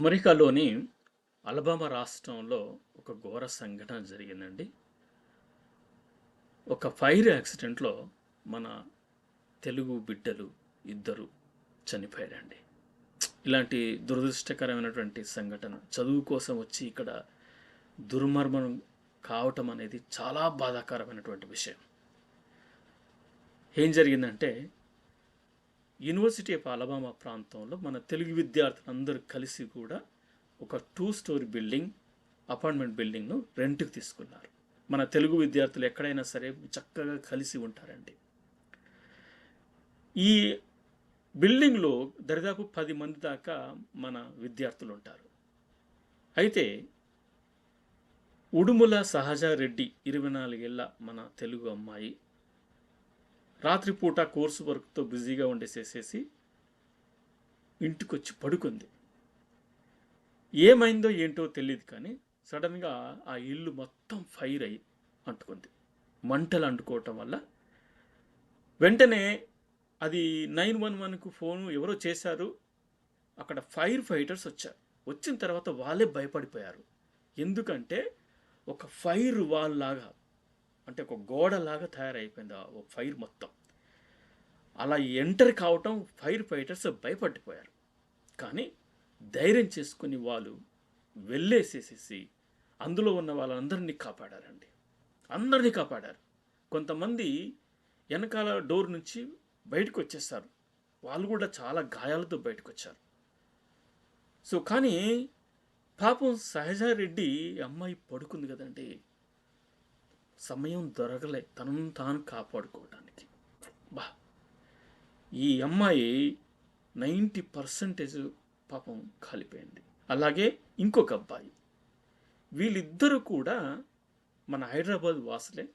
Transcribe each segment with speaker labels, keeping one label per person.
Speaker 1: అమెరికాలోని అలబామా రాష్ట్రంలో ఒక ఘోర సంఘటన జరిగిందండి. ఒక ఫైర్ యాక్సిడెంట్లో మన తెలుగు బిడ్డలు ఇద్దరు చనిపోయారండి. ఇలాంటి దురదృష్టకరమైనటువంటి సంఘటన చదువు కోసం వచ్చి ఇక్కడ దుర్మర్మం కావటం అనేది చాలా బాధాకరమైనటువంటి విషయం. ఏం జరిగిందంటే యూనివర్సిటీ ఆఫ్ అలబామా ప్రాంతంలో మన తెలుగు విద్యార్థులందరూ కలిసి కూడా ఒక టూ స్టోరీ బిల్డింగ్ అపార్ట్మెంట్ బిల్డింగ్ను రెంట్కి తీసుకున్నారు. మన తెలుగు విద్యార్థులు ఎక్కడైనా సరే చక్కగా కలిసి ఉంటారండి. ఈ బిల్డింగ్లో దరిదాపు పది మంది దాకా మన విద్యార్థులు ఉంటారు. అయితే ఉడుముల సహజారెడ్డి ఇరవై నాలుగేళ్ళ మన తెలుగు అమ్మాయి రాత్రిపూట కోర్సు వర్క్తో బిజీగా ఉండేసేసేసి ఇంటికి వచ్చి పడుకుంది. ఏమైందో ఏంటో తెలియదు కానీ సడన్గా ఆ ఇల్లు మొత్తం ఫైర్ అయ్యి అంటుకుంది. మంటలు అంటుకోవటం వల్ల. వెంటనే అది నైన్ వన్ వన్కు ఫోన్ ఎవరో చేశారు. అక్కడ ఫైర్ ఫైటర్స్ వచ్చారు. వచ్చిన తర్వాత వాళ్ళే భయపడిపోయారు. ఎందుకంటే ఒక ఫైర్ వాల్ లాగా అంటే ఒక గోడలాగా తయారైపోయింది ఆ ఫైర్ మొత్తం. అలా ఎంటర్ కావటం ఫైర్ ఫైటర్స్ భయపడిపోయారు. కానీ ధైర్యం చేసుకుని వాళ్ళు వెళ్ళేసేసేసి అందులో ఉన్న వాళ్ళందరినీ కాపాడారండి. అందరినీ కాపాడారు. కొంతమంది వెనకాల డోర్ నుంచి బయటకు వచ్చేస్తారు వాళ్ళు కూడా చాలా గాయాలతో బయటకు వచ్చారు సో కానీ పాపం సహజారెడ్డి అమ్మాయి పడుకుంది కదండి. సమయం దొరకలే. తనను తాను కాపాడుకోవడానికి బా. ఈ అమ్మాయి నైంటీ పర్సెంటేజ్ పాపం కాలిపోయింది. అలాగే ఇంకొక అబ్బాయి. వీళ్ళిద్దరూ కూడా మన హైదరాబాద్ వాసులే.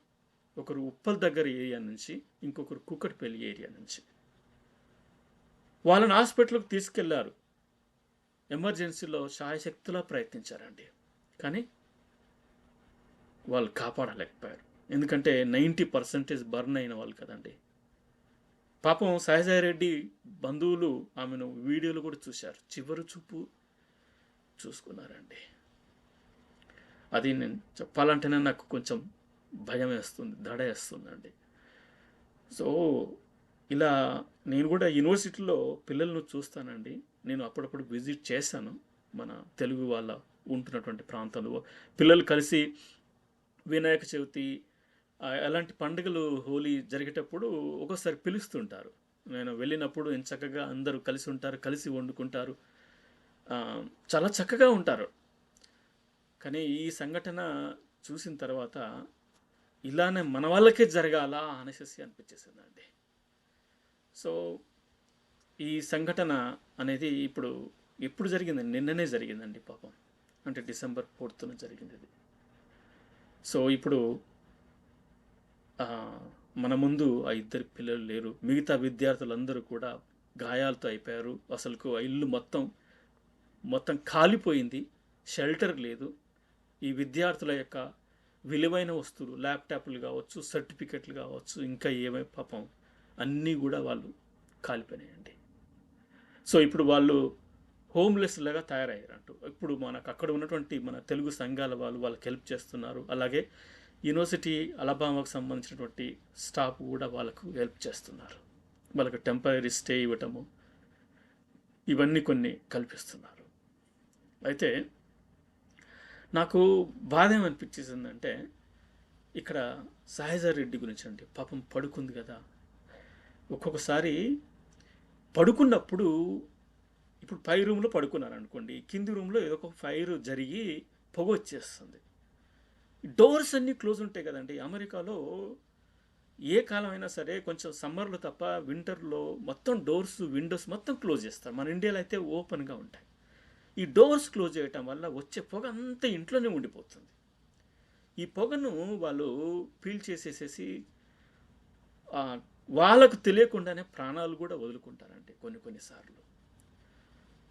Speaker 1: ఒకరు ఉప్పల్ దగ్గర ఏరియా నుంచి ఇంకొకరు కుక్కటిపల్లి ఏరియా నుంచి. వాళ్ళని హాస్పిటల్కి తీసుకెళ్ళారు. ఎమర్జెన్సీలో శాయశక్తులా ప్రయత్నించారండి. కానీ వాళ్ళు కాపాడలేకపోయారు. ఎందుకంటే నైంటీ పర్సెంటేజ్ బర్న్ అయిన వాళ్ళు కదండి. పాపం సహజారెడ్డి బంధువులు ఆమెను వీడియోలు కూడా చూశారు. చివరి చూపు చూసుకున్నారండి. అది నేను చెప్పాలంటేనే నాకు కొంచెం భయం వేస్తుంది దడ వేస్తుందండి. సో ఇలా నేను కూడా యూనివర్సిటీలో పిల్లలను చూస్తానండి. నేను అప్పుడప్పుడు విజిట్ చేశాను మన తెలుగు వాళ్ళ ఉంటున్నటువంటి ప్రాంతంలో. పిల్లలు కలిసి వినాయక చవితి అలాంటి పండుగలు హోలీ జరిగేటప్పుడు ఒక్కోసారి పిలుస్తుంటారు. నేను వెళ్ళినప్పుడు ఎంత చక్కగా అందరూ కలిసి ఉంటారు కలిసి వండుకుంటారు. చాలా చక్కగా ఉంటారు. కానీ ఈ సంఘటన చూసిన తర్వాత ఇలానే మన వాళ్ళకే జరగాల అనేసి అనిపించేసిందండి. సో ఈ సంఘటన అనేది ఇప్పుడు ఎప్పుడు జరిగిందండి? నిన్ననే జరిగిందండి పాపం. అంటే డిసెంబర్ ఫోర్త్న జరిగింది సో ఇప్పుడు మన ముందు ఆ ఇద్దరు పిల్లలు లేరు. మిగతా విద్యార్థులందరూ కూడా గాయాలతో అయిపోయారు. అసలుకు ఆ ఇల్లు మొత్తం మొత్తం కాలిపోయింది. షెల్టర్ లేదు. ఈ విద్యార్థుల యొక్క విలువైన వస్తువులు ల్యాప్టాప్లు కావచ్చు సర్టిఫికెట్లు కావచ్చు ఇంకా ఏమై పాపం అన్నీ కూడా వాళ్ళు కాలిపోయినాయండి. సో ఇప్పుడు వాళ్ళు హోమ్లెస్లాగా తయారయ్యారంటూ. ఇప్పుడు మనకు అక్కడ ఉన్నటువంటి మన తెలుగు సంఘాల వాళ్ళు వాళ్ళకి హెల్ప్ చేస్తున్నారు. అలాగే యూనివర్సిటీ అలబామాకు సంబంధించినటువంటి స్టాఫ్ కూడా వాళ్ళకు హెల్ప్ చేస్తున్నారు. వాళ్ళకి టెంపరీ స్టే ఇవ్వటము ఇవన్నీ కొన్ని కల్పిస్తున్నారు. అయితే నాకు బాధ ఏమనిపించేసిందంటే ఇక్కడ సహజారెడ్డి గురించి అండి పాపం పడుకుంది కదా. ఒక్కొక్కసారి పడుకున్నప్పుడు ఇప్పుడు పై రూమ్లో పడుకున్నారు అనుకోండి కింది రూమ్లో ఏదో ఒక ఫైర్ జరిగి పొగ వచ్చేస్తుంది. డోర్స్ అన్నీ క్లోజ్ ఉంటాయి కదండి. అమెరికాలో ఏ కాలం అయినా సరే కొంచెం సమ్మర్లో తప్ప వింటర్లో మొత్తం డోర్స్ విండోస్ మొత్తం క్లోజ్ చేస్తారు. మన ఇండియాలో అయితే ఓపెన్గా ఉంటాయి. ఈ డోర్స్ క్లోజ్ చేయటం వల్ల వచ్చే పొగ అంతా ఇంట్లోనే ఉండిపోతుంది. ఈ పొగను వాళ్ళు ఫీల్ చేసేసేసి వాళ్ళకు తెలియకుండానే ప్రాణాలు కూడా వదులుకుంటారండి కొన్ని కొన్నిసార్లు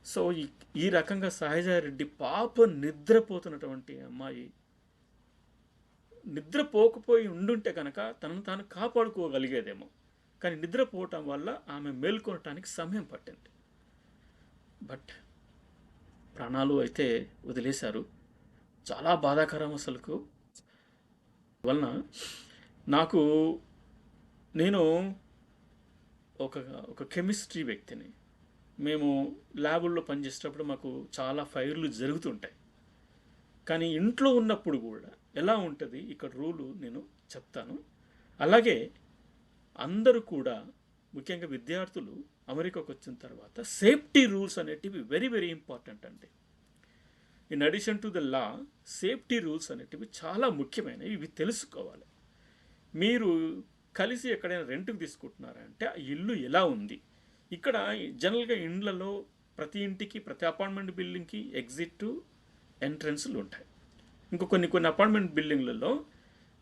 Speaker 1: సో ఈ ఈ రకంగా సహజారెడ్డి పాప నిద్రపోతున్నటువంటి అమ్మాయి నిద్రపోకపోయి ఉండుంటే కనుక తనను తాను కాపాడుకోగలిగేదేమో. కానీ నిద్రపోవటం వల్ల ఆమె మేల్కొనటానికి సమయం పట్టింది. బట్ ప్రాణాలు అయితే వదిలేశారు. చాలా బాధాకరం అసలుకు. వలన నాకు నేను ఒక ఒక కెమిస్ట్రీ వ్యక్తిని. మేము ల్యాబుల్లో పనిచేసేటప్పుడు మాకు చాలా ఫైర్లు జరుగుతుంటాయి కానీ ఇంట్లో ఉన్నప్పుడు కూడా ఎలా ఉంటుంది? ఇక్కడ రూలు నేను చెప్తాను. అలాగే అందరూ కూడా ముఖ్యంగా విద్యార్థులు అమెరికాకు వచ్చిన తర్వాత సేఫ్టీ రూల్స్ అనేటివి వెరీ వెరీ ఇంపార్టెంట్ అండి. In addition to the law safety rules అనేటివి చాలా ముఖ్యమైనవి. ఇవి తెలుసుకోవాలి. మీరు కలిసి ఎక్కడైనా రెంట్కి తీసుకుంటున్నారంటే ఆ ఇల్లు ఎలా ఉంది? ఇక్కడ జనరల్గా ఇండ్లలో ప్రతి ఇంటికి ప్రతి అపార్ట్మెంట్ బిల్డింగ్కి ఎగ్జిట్ ఎంట్రన్స్లు ఉంటాయి. ఇంకా కొన్ని కొన్ని అపార్ట్మెంట్ బిల్డింగ్లలో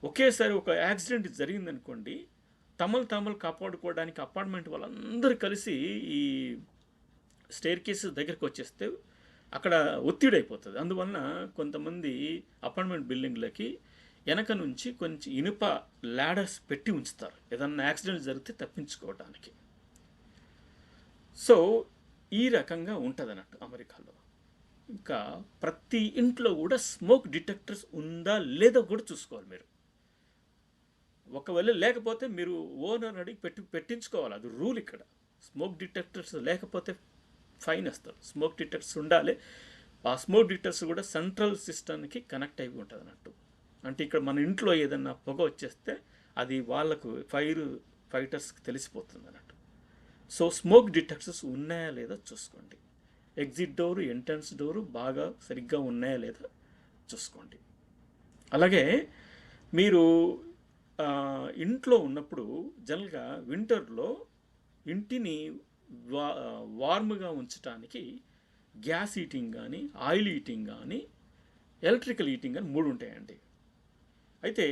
Speaker 1: ఒకేసారి ఒక యాక్సిడెంట్ జరిగిందనుకోండి తమలు తమలు కాపాడుకోవడానికి అపార్ట్మెంట్ వాళ్ళందరూ కలిసి ఈ స్టేర్ కేసెస్ దగ్గరికి వచ్చేస్తే అక్కడ ఒత్తిడి అయిపోతుంది అందువలన కొంతమంది అపార్ట్మెంట్ బిల్డింగ్లకి వెనక నుంచి కొంచెం ఇనుప ల్యాడర్స్ పెట్టి ఉంచుతారు. ఏదన్నా యాక్సిడెంట్ జరిగితే తప్పించుకోవడానికి సో ఈ రకంగా ఉంటుంది అన్నట్టు అమెరికాలో. ఇంకా ప్రతి ఇంట్లో కూడా స్మోక్ డిటెక్టర్స్ ఉందా లేదా కూడా చూసుకోవాలి మీరు. ఒకవేళ లేకపోతే మీరు ఓనర్ అడిగి పెట్టి పెట్టించుకోవాలి. అది రూల్ ఇక్కడ. స్మోక్ డిటెక్టర్స్ లేకపోతే ఫైన్ వేస్తారు. స్మోక్ డిటెక్టర్స్ ఉండాలి. ఆ స్మోక్ డిటెక్టర్స్ కూడా సెంట్రల్ సిస్టమ్కి కనెక్ట్ అయి ఉంటుంది అన్నట్టు. అంటే ఇక్కడ మన ఇంట్లో ఏదన్నా పొగ వచ్చేస్తే అది వాళ్ళకు ఫైర్ ఫైటర్స్కి తెలిసిపోతుంది అన్నట్టు. సో స్మోక్ డిటెక్టర్స్ ఉన్నాయా లేదా చూసుకోండి. ఎగ్జిట్ డోరు ఎంట్రన్స్ డోరు బాగా సరిగ్గా ఉన్నాయా లేదా చూసుకోండి. అలాగే మీరు ఇంట్లో ఉన్నప్పుడు జనరల్గా వింటర్లో ఇంటిని వా వార్మ్గా ఉంచడానికి గ్యాస్ హీటింగ్ కానీ ఆయిల్ హీటింగ్ కానీ ఎలక్ట్రికల్ హీటింగ్ కానీ మూడు ఉంటాయండి. అయితే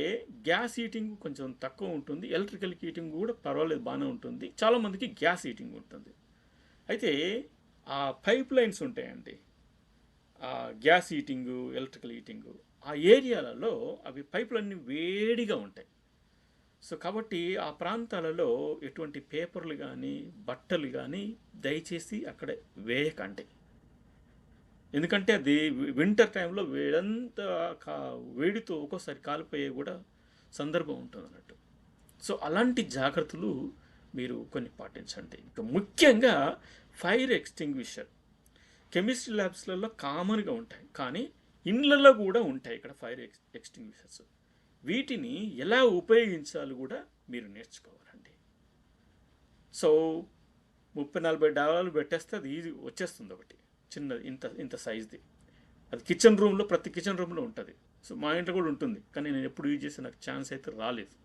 Speaker 1: గ్యాస్ హీటింగ్ కొంచెం తక్కువ ఉంటుంది ఎలక్ట్రికల్ హీటింగ్ కూడా పర్వాలేదు బాగానే ఉంటుంది. చాలామందికి గ్యాస్ హీటింగ్ ఉంటుంది. అయితే ఆ పైప్ లైన్స్ ఉంటాయండి. ఆ గ్యాస్ హీటింగు ఎలక్ట్రికల్ హీటింగు. ఆ ఏరియాలలో అవి పైపులన్నీ వేడిగా ఉంటాయి. సో కాబట్టి ఆ ప్రాంతాలలో ఎటువంటి పేపర్లు కానీ బట్టలు కానీ దయచేసి అక్కడ వేయకండి. ఎందుకంటే అది వింటర్ టైంలో వేడంతా కా వేడితో ఒక్కోసారి కాలిపోయే కూడా సందర్భం ఉంటుంది అన్నట్టు సో అలాంటి జాగ్రత్తలు మీరు కొన్ని పాటించండి. ఇంకా ముఖ్యంగా ఫైర్ ఎక్స్టింగ్విషర్. కెమిస్ట్రీ ల్యాబ్స్లలో కామన్గా ఉంటాయి. కానీ ఇండ్లలో కూడా ఉంటాయి ఇక్కడ ఫైర్ ఎక్స్ ఎక్స్టింగ్విషర్స్. వీటిని ఎలా ఉపయోగించాలి కూడా మీరు నేర్చుకోవాలండి. సో ముప్పై నలభై డాలర్లు పెట్టేస్తే అది ఈజీ వచ్చేస్తుంది ఒకటి. చిన్న ఇంత ఇంత సైజ్ది. అది కిచెన్ రూమ్లో ప్రతి కిచెన్ రూమ్లో ఉంటుంది. సో మా ఇంట్లో కూడా ఉంటుంది. కానీ నేను ఎప్పుడు యూజ్ చేసే నాకు ఛాన్స్ అయితే రాలేదు.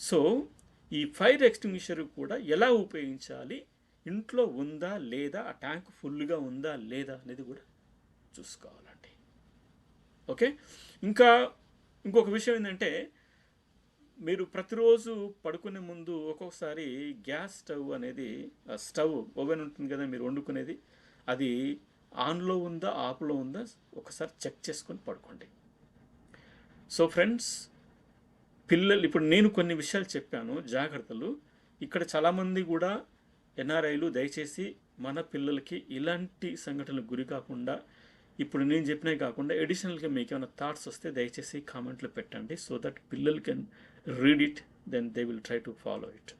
Speaker 1: సో ఈ ఫైర్ ఎక్స్టింగ్విషర్ కూడా ఎలా ఉపయోగించాలి ఇంట్లో ఉందా లేదా? ఆ ట్యాంక్ ఫుల్గా ఉందా లేదా అనేది కూడా చూసుకోవాలండి. ఓకే? ఇంకా ఇంకొక విషయం ఏంటంటే మీరు ప్రతిరోజు పడుకునే ముందు ఒక్కొక్కసారి గ్యాస్ స్టవ్ అనేది ఆ స్టవ్ ఓవెన్ ఉంటుంది కదా మీరు వండుకునేది అది ఆన్లో ఉందా ఆఫ్లో ఉందా ఒకసారి చెక్ చేసుకొని పడుకోండి. సో ఫ్రెండ్స్ పిల్లలు ఇప్పుడు నేను కొన్ని విషయాలు చెప్పాను జాగ్రత్తలు. ఇక్కడ చాలామంది కూడా ఎన్ఆర్ఐలు దయచేసి మన పిల్లలకి ఇలాంటి సంఘటనలకు గురి కాకుండా ఇప్పుడు నేను చెప్పినవి కాకుండా ఎడిషనల్గా మీకు ఏమైనా థాట్స్ వస్తే దయచేసి కామెంట్లో పెట్టండి. సో దట్ పిల్లలు can read it then they will try to follow it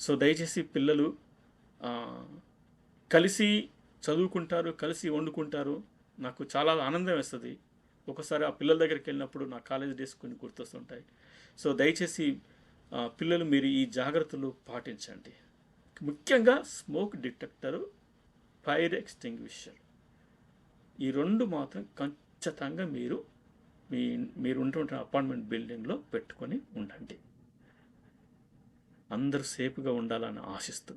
Speaker 1: so దయచేసి పిల్లలు కలిసి చదువుకుంటారు కలిసి వండుకుంటారు. నాకు చాలా ఆనందం వేస్తుంది. ఒకసారి ఆ పిల్లల దగ్గరికి వెళ్ళినప్పుడు నా కాలేజ్ డేస్ కొన్ని గుర్తొస్తుంటాయి. సో దయచేసి పిల్లలు మీరు ఈ జాగ్రత్తలు పాటించండి. ముఖ్యంగా స్మోక్ డిటెక్టరు ఫైర్ ఎక్స్టింగ్విషర్. ఈ రెండు మాత్రం ఖచ్చితంగా మీరు మీ మీరు ఉంటున్న అపార్ట్మెంట్ బిల్డింగ్లో పెట్టుకొని ఉండండి. అందరూ సేఫ్గా ఉండాలని ఆశిస్తూ